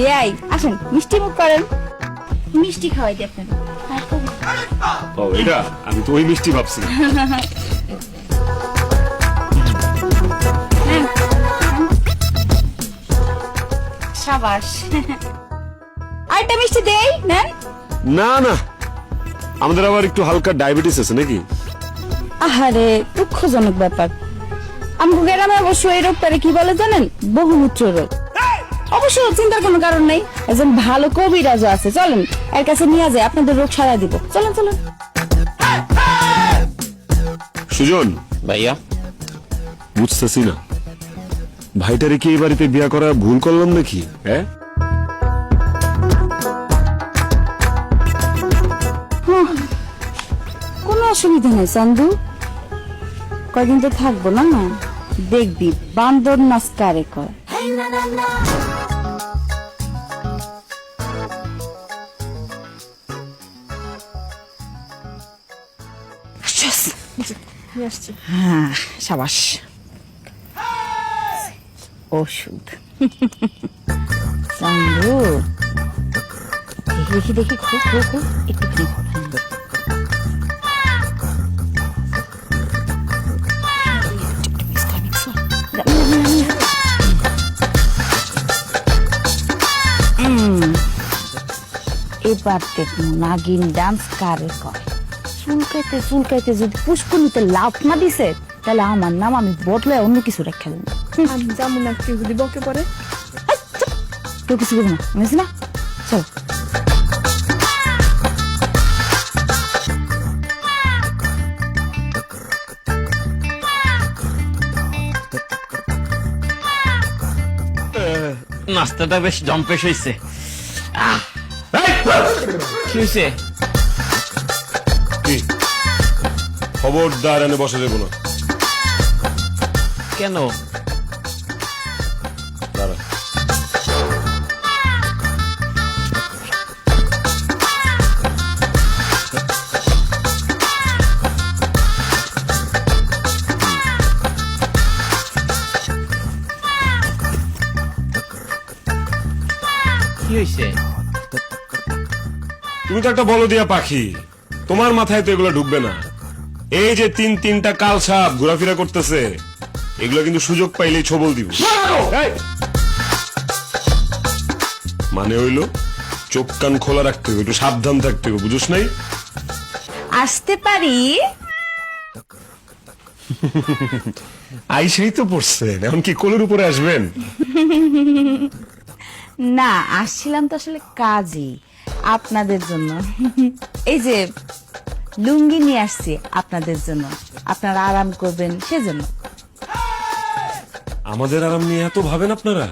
বিয়াই আসেন মিষ্টি মুখ করেন। মিষ্টি খাওয়াই দিই আপনার ও এটা? আমি তো ওই মিষ্টি ভাবছি। সাবাস। আরেকটা মিষ্টি দেই নেন। না না। আমাদের আবার একটু হালকা ডায়াবেটিস আছে নাকি? আহারে দুঃখজনক ব্যাপার। আমগো গ্রামে অবশ্য এই রোগটারে কি বলে জানেন? বহুমূত্র রোগ। অবশ্য চিন্তার কোনো কারণ নেই। একজন ভালো কবিরাজও আছে। চলেন এর কাছে নিয়ে যায় আপনাদের রোগ সারা দিব। চলেন চলেন। সুজন। ভাইয়া। বুঝতেছি না। ভাইটারে কি এই বাড়িতে বিয়া করা ভুল করলাম নাকি হ্যাঁ? কোনো অসুবিধা নেই চান্দু। কয়দিন তো থাকব না না? দেখবি বান্দর নাচ কারে কয়। হ্যাঁ সাবাস। ওষুধ। চান্দু দেখি দেখি খুব খুব একটু এবার দেখুন, নাগিন ডান্স কারে করে। চুলকাইতে চুলকাইতে যদি পুষ্কুনিতে লাভ না দিছে তাহলে আমার নাম আমি বদলে অন্য কিছু রেখে দেবো। যাব না কেউ যদি বকে পড়ে কেউ কিছু বলব না বুঝছি না? চলো। নাস্তাটা বেশ জম্পেশ হয়েছে আহ! কি হয়েছে খবরদার এনে বসে দেবো না। কেন? দাঁড়া। কি হয়েছে তুমি তো একটা বলো দিয়া পাখি। তোমার মাথায় তো এগুলো ঢুকবে না। এই যে তিন তিনটা কাল সাপ ঘোরাফেরা করতেছে এগুলো কিন্তু সুযোগ পাইলেই ছবল দিব। মানে হইল চোখ কান খোলা রাখতে হবে একটু সাবধান থাকতে হবে বুঝোস নাই? আসতে পারি? আইসেই তো পড়ছেন এখন কি কোলের উপরে আসবেন? না আসছিলাম তো আসলে কাজই আপনাদের জন্য। এই যে লুঙ্গি নিয়ে আসছি আপনাদের জন্য। আপনারা আরাম করবেন সেজন্য। আমাদের আরাম নিয়ে এত ভাবেন আপনারা?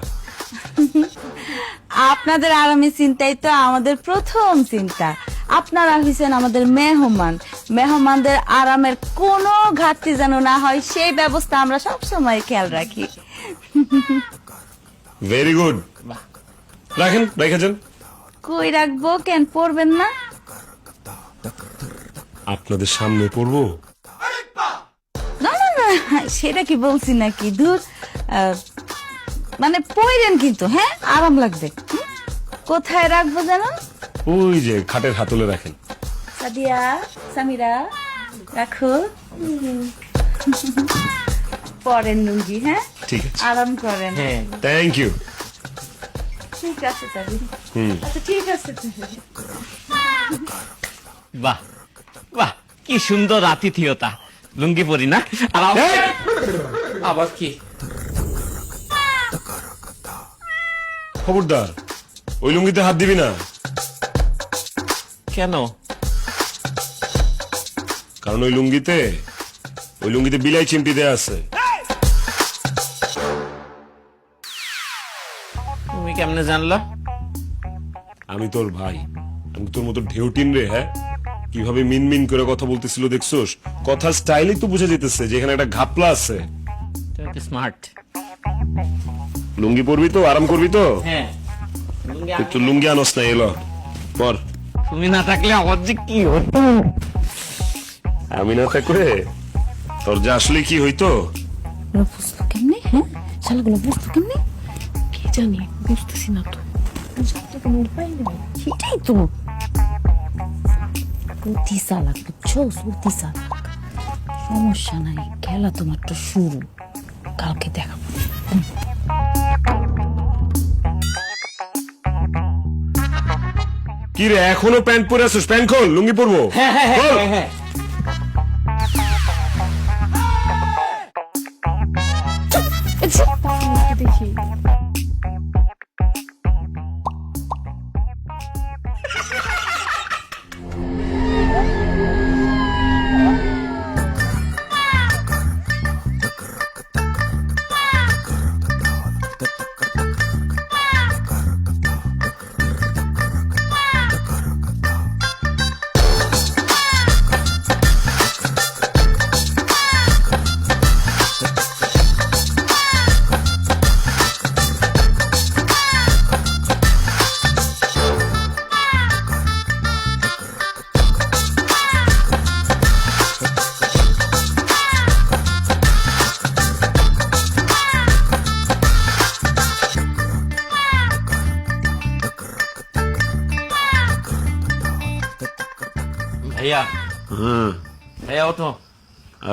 আপনাদের আরামের চিন্তাই তো আমাদের প্রথম চিন্তা। আপনারা হয়েছেন আমাদের মেহমান। মেহমানদের আরামের কোনো ঘাটতি যেন না হয় সেই ব্যবস্থা আমরা সব সময় খেয়াল রাখি। ভেরি গুড রাখেন রেখে যান। কই রাখব কেন পড়বেন না? আপনাদের সামনে পড়ব? না না না সেটা কি বলছি নাকি? দূর আহ, মানে পড়েন কিন্তু হ্যাঁ? আরাম লাগবে। হুম? কোথায় রাখব যেন ওই যে খাটের হাতলে রাখেন। সাদিয়া সামিরা রাখো। পরেন লুঙ্গি হ্যাঁ? ঠিক আছে। আরাম করেন। হ্যাঁ। থ্যাংক ইউ ঠিক আছে তাহলে হুম। আচ্ছা ঠিক আছে তাহলে। বাহ। কি সুন্দর আতিথিয়তা। লুঙ্গি পরি না? আর আবার- আবার কি? খবরদার ওই লুঙ্গিতে হাত দিবি না। কেন? কারণ ওই লুঙ্গিতে ওই লুঙ্গিতে বিলাই চিমটি দেয়া আছে। তুমি কেমনে জানলা? আমি তোর ভাই। আমি তোর মতো ঢেউটিন রে হ্যাঁ? কীভাবে মিনমিন করে কথা বলতেছিল দেখছোস? কথা স্টাইলই তো বুঝা যেতেছে যে এখানে একটা ঘাপলা আছে। স্মার্ট লুঙ্গি পরবি তো? আরাম করবি তো? হ্যাঁ। একটু লুঙ্গি আনস না এলো। পর। তুমি না থাকলে আমার যে কি হতো? আমি না থাকলে তোর যে আসলে কি হইতো? বুঝলো কেমনে হ্যাঁ? শালাগুলো বুঝলো কেমনে? কি জানি বুঝতেছি না তো। সেটাই তো। অতি চালাক বুঝছ? অতি চালাক সমস্যা নাই খেলা তোমার তো শুরু। কালকে দেখাবো। কি রে এখনও প্যান্ট পরে আছিস? প্যান্ট খোল লুঙ্গি পরবো। হ্যাঁ হ্যাঁ দেখি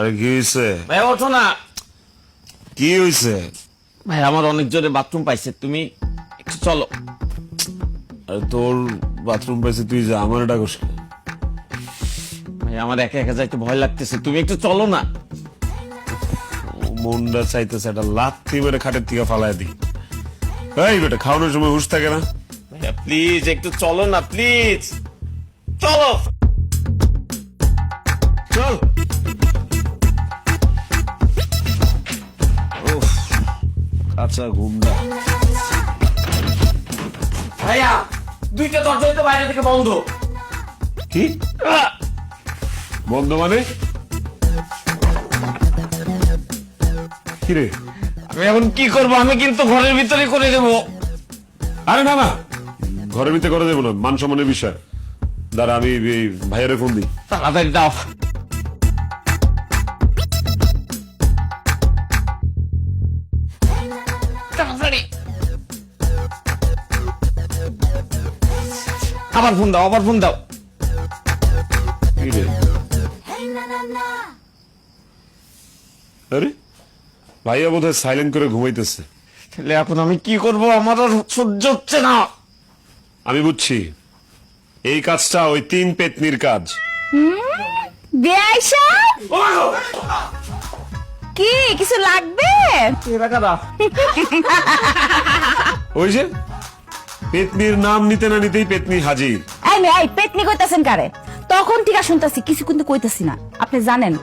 আরে কি হয়েছে ভাইয়া ওঠো না। কি হয়েছে ভাই আমার অনেক জোরে বাথরুম পাইছে তুমি একটু চলো। আরে তোর বাথরুম পাইছে তুই যা আমার কেন? ভাই আমার একা একা যাইতে ভয় লাগতেছে তুমি একটু চলো না। মনটা চাইতেছে একটা লাথি মেরে খাটের থেকে ফালাই দি এই বেটা খাওয়ানোর সময় হুশ থাকে না? প্লিজ একটু চলো না প্লিজ চল। কাঁচা ঘুমটা ভাইয়া দুইটা দরজাই তো বাইরে থেকে বন্ধ। কি? বন্ধ মানে? কি রে আমি এখন কি করব? আমি কিন্তু ঘরের ভিতরে করে দেবো। আরে না না। ঘরের ভিতরে করে দেবো না মান সম্মানের বিষয়। দাঁড়া আমি ভাইয়ারে ফোন দিই। তাড়াতাড়ি দাও। আবার ফোন দাও আবার ফোন দাও। আরে ভাইয়া বোধ হয় সাইলেন্ট করে ঘুমাইতেছে। তাহলে এখন আমি কি করব? আমার আর সহ্য হচ্ছে না। আমি বুঝছি। এই কাজটা ওই তিন পেতনির কাজ। কি কিছু লাগবে? ওই যে পেতনির নাম নিতে না নিতেই পেতনি হাজির। এই মে এই পেটনি কইতাছেন কারে? তখন ঠিক শুনতাছি কিছু কিন্তু কইতাছি না। আপনি জানেন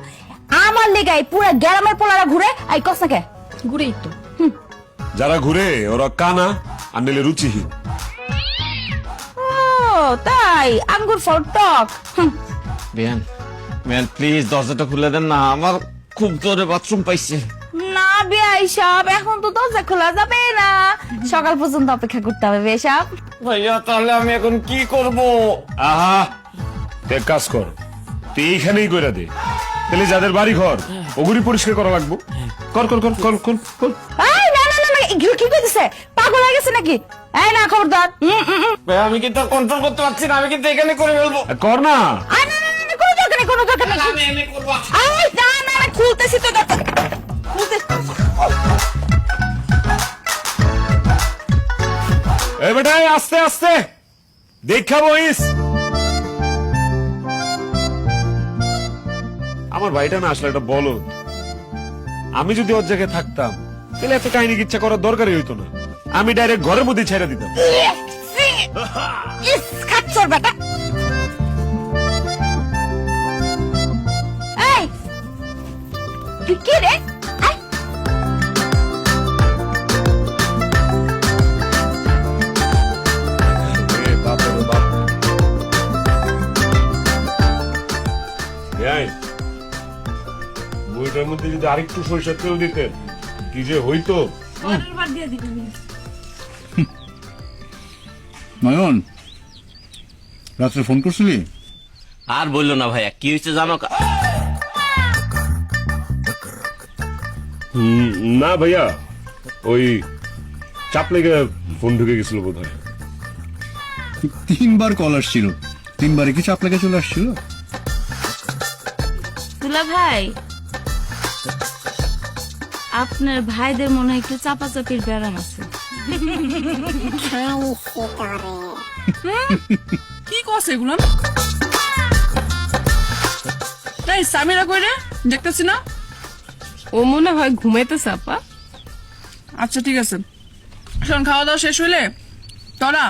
আমার লেগে এই পুরা গ্রামের পোলারা ঘুরে এই কস না কে? ঘুরেই তো। যারা ঘুরে ওরা কানা আর নিলে রুচিহীন। ও তাই আঙ্গুর ফল টক বেন বেন প্লিজ দরজাটা খুলে দেন না আমার খুব জোরে বাথরুম পাইছে। বেআই সাহেব এখন তো দরজা খোলা যাবে না। সকাল পর্যন্ত অপেক্ষা করতে হবে সাহেব ভাইয়া তাহলে আমি এখন কি করব? আহা এক কাজ কর তুই এইখানেই কইরা দে। তাহলে যাদের বাড়ি ঘর ওগুলি পরিষ্কার করা লাগবো। কর কর কর কর কর কর। এই না না না না, এগুলো কি কইতেছে? পাগল হয়ে গেছে নাকি? এই না খবরদার। আমি কিন্তু কন্ট্রোল করতে পারছি না আমি কিন্তু এখানে করে ফেলব। কর না। আয়, না না না না, কোনো দরকার নেই কোনো দরকার নেই। আমি এনে করব। আয়, না না না খুলতেছি তো দরকার। আস্তে আস্তে। দেখা বইস। আমার ভাইটা না আসলে এটা বলো আমি যদি ওর জায়গায় থাকতাম, তাহলে এত কাহিনী ইচ্ছা করার দরকারই হইতো না। আমি ডাইরেক্ট ঘরের মধ্যে ছেড়ে দিতাম। তুই কে রে? মধ্যে যদি আরেকটু সরিষার তেল দিতেন কি যে হইতো? নয়ন রাত্রে ফোন করছিলি? আর বলল না ভাইয়া কি হয়েছে জানো না ভাইয়া ওই চাপ লেগে ফোন ঢুকে গেছিল বোধ হয় তিনবার কল আসছিল। তিনবারে কি চাপ লেগে চলে আসছিল? দুলা ভাই আপনার ভাইদের মনে হয় একটু চাপাচাপির ব্যারাম আছে। কি করছে এগুলো? তাই সামিরা কই রে? দেখতেছি না? ও মনে হয় ঘুমাইতেছে আপা। আচ্ছা ঠিক আছে। শোন খাওয়া দাওয়া শেষ হইলে তোরা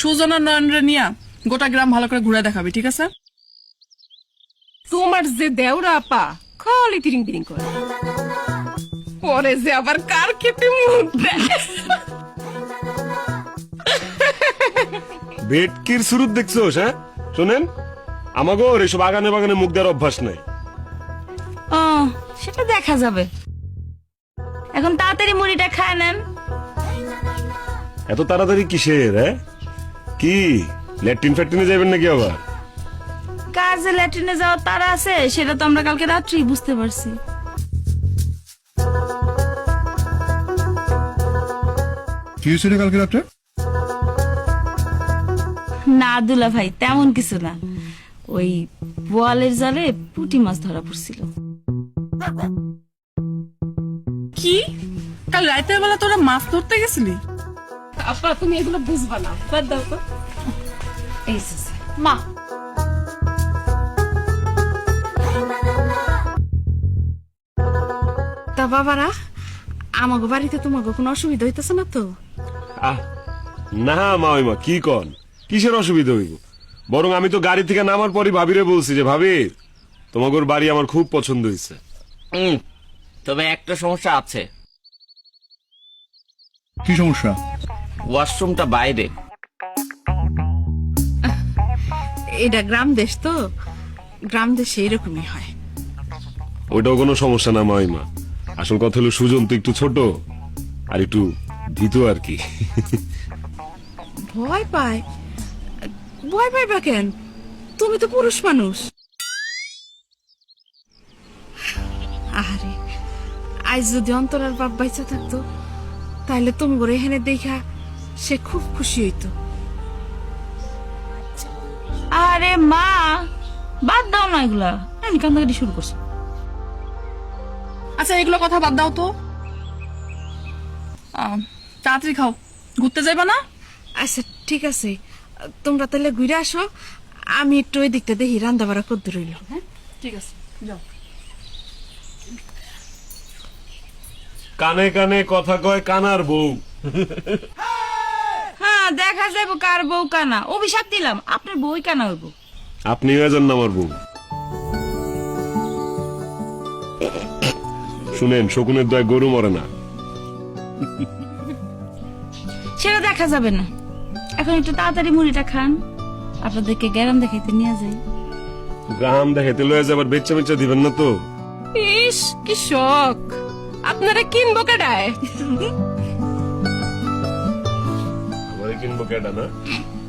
সুজন আর নয়নরে নিয়া গোটা গ্রাম ভালো করে ঘুরে দেখাবি ঠিক আছে? তোমার যে দেওরা আপা খালি তিরিং তিরিং করে। পরে যে আবার কার খেতে মুখ দেয় ভেটকির শুরুত দেখছোস হ্যাঁ শোনেন আমাগো এসব আগানে বাগানে মুখ দেওয়ার অভ্যাস নাই ও সেটা দেখা যাবে। এখন তাড়াতাড়ি মুড়িটা খায় নেন। এত তাড়াতাড়ি কিসের হ্যাঁ? কি? ল্যাট্রিন ফ্যাট্রিনে যাবেন নাকি আবার? কাজে ল্যাট্রিনে যাওয়ার তারা আছে সেটা তো আমরা কালকে রাত্রি বুঝতে পারছি। কি হয়েছিল কালকে রাত্রে না দুলা ভাই তেমন কিছু না। ওই বোয়ালের জালে পুঁটি মাছ ধরা পড়ছিল। কি? কাল রাতের বেলা তোরা মাছ ধরতে গেছিলি? আপা তুমি এগুলো বুঝবা না। বাদ দাও তো। এই মা। তা বাবারা আমাগো বাড়িতে তোমাকে কোনো অসুবিধা হইতেছে না তো? আহ না মা ওই মা কি কন? কিসের অসুবিধা হইব? বরং আমি তো গাড়ি থেকে নামার পরই ভাবিরে বলছি যে ভাবি তোমাগোর বাড়ি আমার খুব পছন্দ হয়েছে উম, তবে একটা সমস্যা আছে। কি সমস্যা? ওয়াশরুমটা বাইরে। এটা গ্রাম দেশ তো? গ্রাম দেশে এরকমই হয়। ওইটাও কোনো সমস্যা না মাইমা আসল কথা হলো সুজন তো একটু ছোট আর একটু ভীত আর কি। ভয় পায়? ভয় পাইবা কেন? তুমি তো পুরুষ মানুষ। আরে আজ যদি অন্তরার বাপ বাইচা থাকতো তাহলে তুমি করে এখানে দেখা সে খুব খুশি হইতো। আরে মা বাদ দাও না এগুলা। আমি কান্দাকাটি শুরু করছি। আচ্ছা এগুলো কথা বাদ দাও তো। আহ, তাড়াতাড়ি খাও। ঘুরতে যাইবা না? আচ্ছা ঠিক আছে। তোমরা তাহলে ঘুরে আসো। আমি একটু ওই দিকটা দেখি রান্না বাড়া করতে রইল হ্যাঁ ঠিক আছে যাও। কানে কানে কথা কয় কানার বউ। হ্যাঁ দেখা যাব কার বউ কানা। অভিশাপ দিলাম আপনার বউই কানা হইব। আপনি হয়ে যান আমার বউ। শুনেন শকুনের দয় গরু মরে না। সেটা দেখা যাবে না। এখন একটু তাড়াতাড়ি মুড়িটা খান। আপনাদেরকে গ্যারাম দেখাইতে নিয়ে যাই। গ্রাম দেখাইতে লয়ে যাবার বেচ্চা বেচ্চা দিবেন না তো? ইস কি শখ। আপনারা কিনবো কেডায়? আমারে কিনবো কেডা না?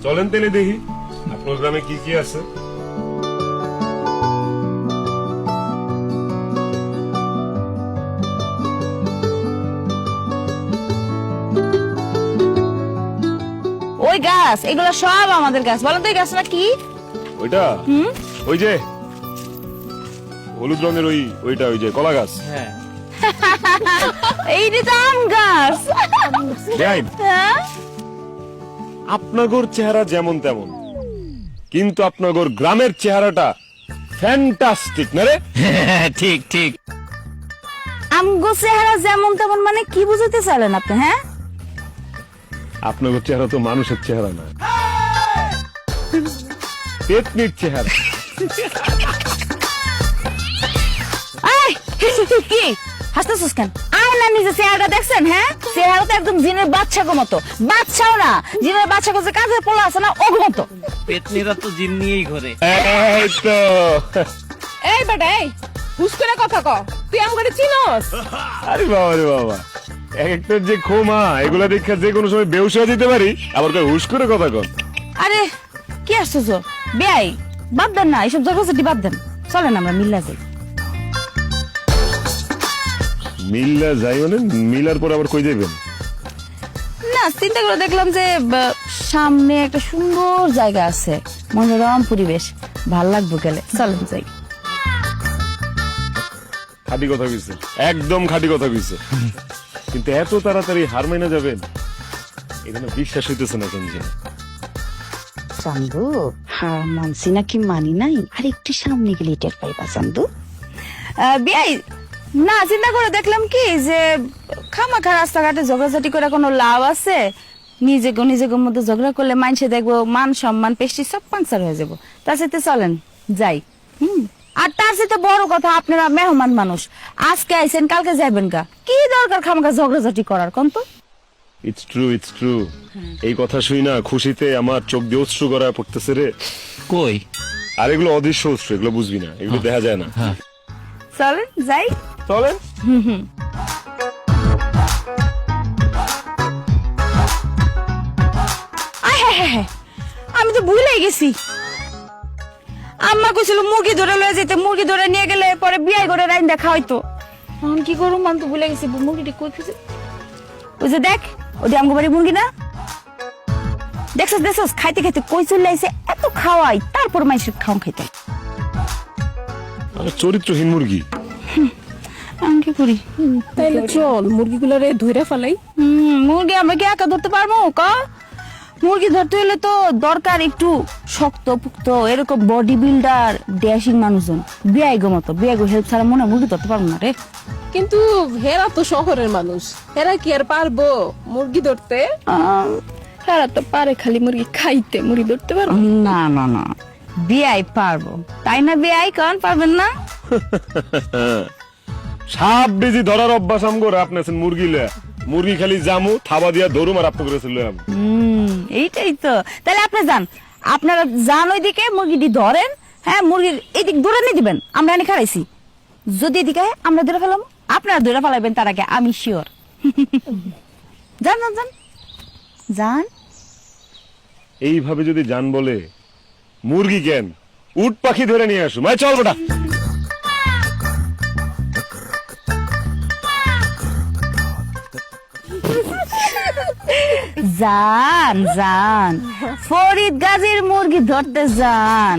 চলেন তেলে দেখি আপনার গ্রামে কি কি আছে? গাছ এগুলো সব আমাদের গাছ বলো তো এই গাছটা কি? ওইটা? ওই যে হলুদ রঙের ওই ওইটা ওই যে কলা গাছ। হ্যাঁ। এইটা তো আম গাছ। হ্যাঁ? আপনাগোর চেহারা যেমন তেমন। কিন্তু আপনাগোর গ্রামের চেহারাটা ফ্যান্টাস্টিক না রে? ঠিক ঠিক। আমগো চেহারা যেমন তেমন মানে কি বুঝাতে চাইলেন আপনি হ্যাঁ? আপনাগোর চেহারা তো মানুষের চেহারা না। পেতনির চেহারা। কি? হাসতেছিস কেন? আয় না নিজে চেহারাটা দেখছেন হ্যাঁ? চেহারা তো একদম জিনের বাচ্চা গো মতো। বাচ্চাও না জিনের বাচ্চা গো যে কাজে পোলা আছে না ওগো মতো। পেতনিরা তো জিন নিয়েই ঘরে। এই তো। এই বেটা এই হুস করে কথা ক। তুই আম করে চিনস? আরে বাবা রে বাবা। এক একটা যে ক্ষমা এগুলা দেখে যে কোনো সময় বেউস যেতে পারি আবার হুশ করে কথা কন। আরে কি আসতেছ বেয়াই বাদ দেন না জগৎটি বাদ দেন। চলেন আমরা মিল্লা যাই। মিল্লা যাই মানে মিলার পর আবার কই যাবেন না চিন্তা করে দেখলাম যে বা, সামনে একটা সুন্দর জায়গা আছে মনোরম পরিবেশ ভালো লাগবে গেলে। চলেন যাই। খাঁটি কথা কইছে একদম খাঁটি কথা কইছে। কিন্তু এত তাড়াতাড়ি হার মাইনা যাবেন, এখানে বিশ্বাস হইতেছে না কেন চান্দু হ্যাঁ মানছি নাকি মানি নাই? আর একটু সামনে গেলে টের পাইবা, চান্দু। বিয়াই, না, চিন্তা করে দেখলাম কি যে খামাখা রাস্তাঘাটে ঝগড়াঝাটি করে কোনো লাভ আছে? নিজেকে নিজেকে মধ্যে ঝগড়া করলে মানুষে দেখব মান সম্মান পেস্টি সব পাঞ্চার হয়ে যাব। তার সাথে চলেন, যাই। হুম? আর তার সাথে বড় কথা আপনারা মেহমান মানুষ। আজকে আইছেন কালকে যাবেন গা। কি দরকার খামাখা ঝগড়াঝাটি করার কোন তো? ইটস ট্রু ইটস ট্রু এই কথা শুই না খুশিতে আমার চোখ দিয়ে অশ্রু করা পড়তেছে রে। কই? আর এগুলো অদৃশ্য অশ্রু এগুলো বুঝবি না এগুলো দেখা যায় না। চলেন যাই। চলেন। আয় হ্যাঁ হ্যাঁ হ্যাঁ। আমি তো ভুলে গেছি। আম্মা কইছিল মুরগি ধরে লয়ে যেতে মুরগি ধরে নিয়ে গেলে পরে বিয়ে করে রাইন দেখা হয়তো এখন কি করুম আমি তো ভুলে গেছি মুরগিটি কই খুঁজে ওই যে দেখ ওটি আমগো বাড়ি মুরগি না? দেখছস দেখছস খাইতে খাইতে কই চলে আইছে? এত খাওয়াই তারপর মানুষের খাও খাইতে। আরে চরিত্রহীন মুরগি। আমি কি করি? তাইলে চল মুরগিগুলোরে ধইরা ফেলাই। হুম, মুরগি আমরা কি একা ধরতে পারব? ক? মুরগি ধরতে হলে তো দরকার একটু শক্ত পুক্ত এরকম বডি বিল্ডার ড্যাশিং মানুষজন। বিয়াই গো মতো বিয়াই গো হেল্প ছাড়া মনে মুরগি ধরতে পারব না রে। কিন্তু হেরা তো শহরের মানুষ। হেরা কি আর পারব মুরগি ধরতে? হেরা তো পারে খালি মুরগি খাইতে মুরগি ধরতে পারব? না না না। বিয়াই পারব। তাই না বিয়াই কন পারবেন না। সাপ বেজি ধরার অভ্যাস আম করে আপনি আছেন মুরগি লে মুরগি খালি জামু থাবা দিয়া ধরুম আর আপনি করে চলে যাব হুম এইটাই তো। তাহলে আপনি যান। আপনারা যান ওইদিকে, মুরগিটি ধরেন হ্যাঁ মুরগির এদিক দূরে নিয়ে দিবেন। আমরা এনে খারাইছি যদি এদিকে, আমরা ধরে ফেলাম আপনারা ধরে ফেলাবেন তার আগে, আমি শিওর যান যান যান। যান। এইভাবে যদি জান বলে, মুরগি কেন? উট পাখি ধরে নিয়ে আসু মানে চল বেটা। যান যান ফরিদ গাজীর মুরগি ধরতে যান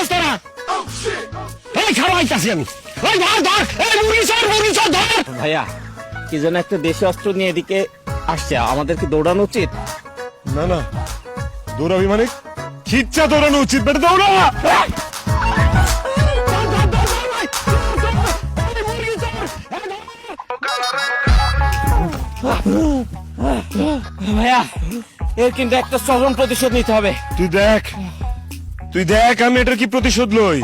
কইতে তোরা? এই খাওয়া আইতাছি আমি। এই ধর ধর এই মুরগি সর মুরগি সর ধর। ভাইয়া কি যেন একটা দেশি অস্ত্র নিয়ে এদিকে আসছে। আমাদের কি দৌড়ানো উচিত? না না। দৌড়াবি মানে খিচ্চা দৌড়ানো উচিত বেটা দৌড়া। ভাইয়া এর কিন্তু একটা চরম প্রতিশোধ নিতে হবে। তুই দেখ তুই দেখ আমি এটার কি প্রতিশোধ লই?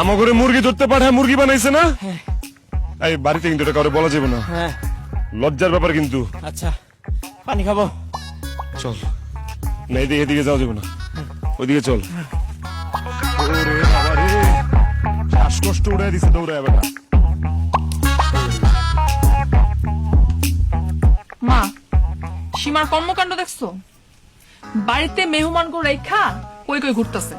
আমার ঘরে মুরগি ধরতে পাঠায় মুরগি বানাইছে না? এই বাড়িতে কিন্তু এটা কাউরে বলা যাবে না। হ্যাঁ। লজ্জার ব্যাপার কিন্তু। আচ্ছা পানি খাব। চল। না এদিকে এদিকে যাওয়া যাবে না। ওইদিকে চল। শ্বাসকষ্ট উড়াই দিছে দৌড়ায় বেটা মা সীমার কর্মকাণ্ড দেখছ? বাড়িতে মেহমান গো রেখা কই কই ঘুরতেছে?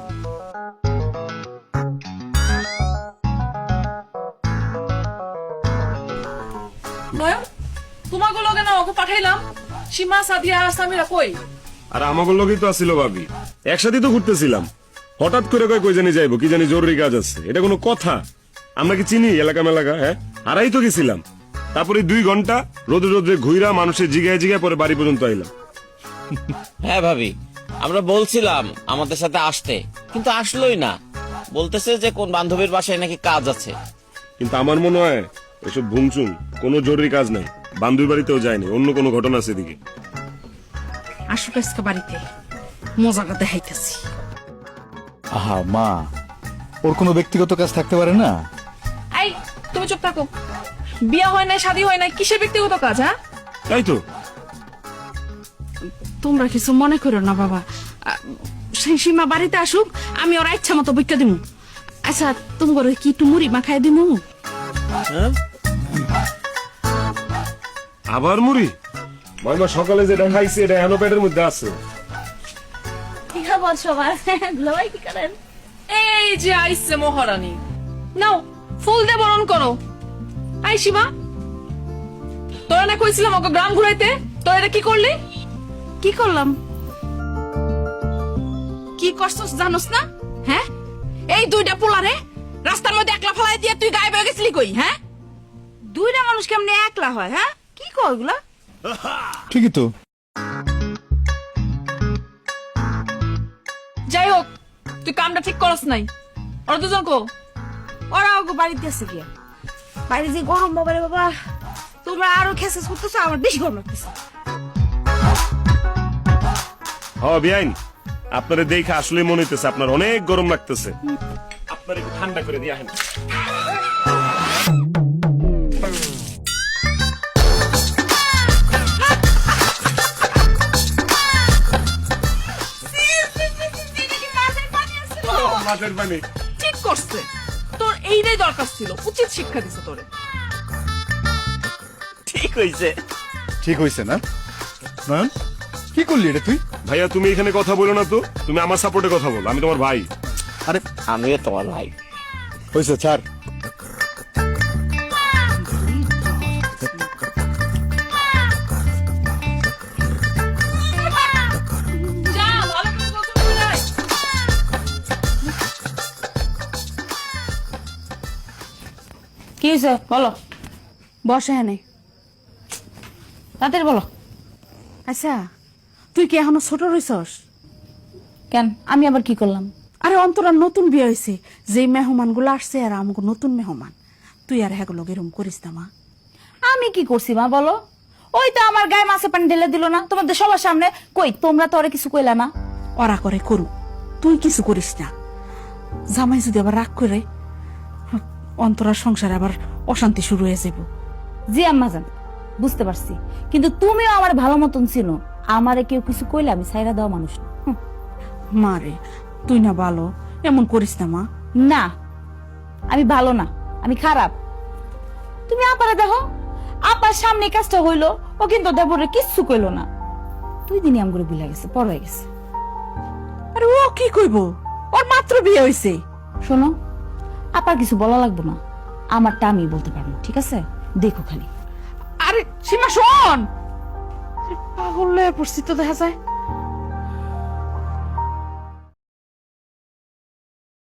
নয়ন তোমাকে লগে না ওকে পাঠাইলাম। সীমা সাদিয়া সামিরা কই? আর আমাকে লগেই তো আসছিল ভাবি। একসাথে তো ঘুরতেছিলাম। হঠাৎ করে কয় কই জানি যাইবো কি জানি জরুরি কাজ আছে। এটা কোনো কথা? আমরা কি চিনি এলাকা মেলাকা হ্যাঁ? হারাই তো গেছিলাম। তারপরে দুই ঘণ্টা রোদে রোদে ঘুইরা মানুষের জিগায় জিগায় পরে বাড়ি পর্যন্ত আইলাম। হ্যাঁ ভাবি আমরা বলছিলাম আমাদের সাথে আসতে কিন্তু আসলোই না। বলতেছে যে কোন বান্ধবীর বাসায় নাকি কাজ আছে। কিন্তু আমার মনে হয় এসব ভুংচুং কোনো জরুরি কাজ নাই। বান্ধবী বাড়িতেও যায়নি অন্য কোনো ঘটনা আছে এদিকে। আসুক আজকে বাড়িতে মজাটা দেখাইতেছি। আহা মা ওর কোনো ব্যক্তিগত কাজ থাকতে পারে না? এই তুমি চুপ থাকো। বিয়া হয় নাই শাদী হয় নাই কিসের ব্যক্তিগত কাজ হ্যাঁ? তাই তো। তোমরা কিছু মনে করো না বাবা। সেই সীমা বাড়িতে আসুক আমি ওরা ইচ্ছা মতো বইকা দিমু। আচ্ছা তুমি করে কি একটু মুড়ি মাখাই দিমু? আবার মুড়ি? মাইমা সকালে যেটা খাইছি এটা এখনও পেটের মধ্যে আছে। কি খবর সবার দুলাভাই কি করেন? এই যে আইসে মহারানী। নাও ফুল দিয়ে বরণ করো। আই সীমা তোরা না কইছিলাম ওকে গ্রাম ঘুরাইতে? তোরা এটা কি করলি? কি করলাম? কি করছস জানোস না? হ্যাঁ? এই দুইটা পোলারে রাস্তার মধ্যে একলা ফেলাই দিয়ে তুই গায়ে বয়ে গেছিলি কই হ্যাঁ? দুইটা মানুষ কেমনে একলা হয় হ্যাঁ? কি কয় ওগুলা? ঠিকই তো। যাই হোক তুই কামটা ঠিক করস নাই। ওরা দুজন কো। ওরা ওকে বাড়িতে আছে কি বাইরে যে গরম বাবা রে বাবা তোমরা আরও খেসেস করতেছো আমার বেশি গরম লাগতেছে। হ বিআইন। আপনারে দেখে আসলে মনে হইতেছে আপনার অনেক গরম লাগতেছে। আপনার একটু ঠান্ডা করে দিয়ে আসেন। মাছের পানি। ঠিক করছে। তোর এইটাই দরকার ছিল। উচিত শিক্ষা দিছে তোরে। ঠিক হইছে। ঠিক হয়েছে না? নয়ন কি করলি এটা তুই? ভাইয়া তুমি এখানে কথা বলো না তো। তুমি আমার সাপোর্টে কথা বলো আমি তোমার ভাই। আরে আমিও তোমার ভাই। হয়েছে ছাড়। আয়। কি হয়েছে? বলো। বসে হ্যাঁ তাদের বলো। আচ্ছা তুই কি এখনও ছোট রইছস? কেন? আমি আবার কি করলাম? আরে অন্তরার নতুন বিয়ে হয়েছে যেই মেহমানগুলো আসছে আর আমাকে নতুন মেহমান। তুই আর হ্যাগুলো এরম করিস না মা। আমি কি করছি মা বলো? ওই তো আমার গায়ে মাছে পানি ঢেলে দিল না। তোমাদের সবার সামনে। কই তোমরা তো ওরা কিছু কইলা না? ওরা করে করু তুই কিছু করিস না। জামাই যদি আবার রাগ করে অন্তরার সংসারে আবার অশান্তি শুরু হয়ে যাব জি আম্মা জান। বুঝতে পারছি। কিন্তু তুমিও আমার ভালো মতন ছিল আমারে কেউ কিছু কইলে আমি সাইরা দেওয়া মানুষ না। হুম, মা রে তুই না ভালো। এমন করিস না মা। না আমি ভালো না আমি খারাপ। তুমি আপারে দেখো আপার সামনে কাজটা হইল ও কিন্তু দেবরে কিচ্ছু কইলো না। তুই দিনই আমগুলো ভুলে গেছে পর হয়ে গেছে। আরে ও কি কইব? ওর মাত্র বিয়ে হইছে। শোনো আপার কিছু বলা লাগবে না। আমারটা আমি বলতে পারব ঠিক আছে? দেখো খালি। আরে সীমা শোন। পাগল হয়ে পড়ছি তো দেখা যায়।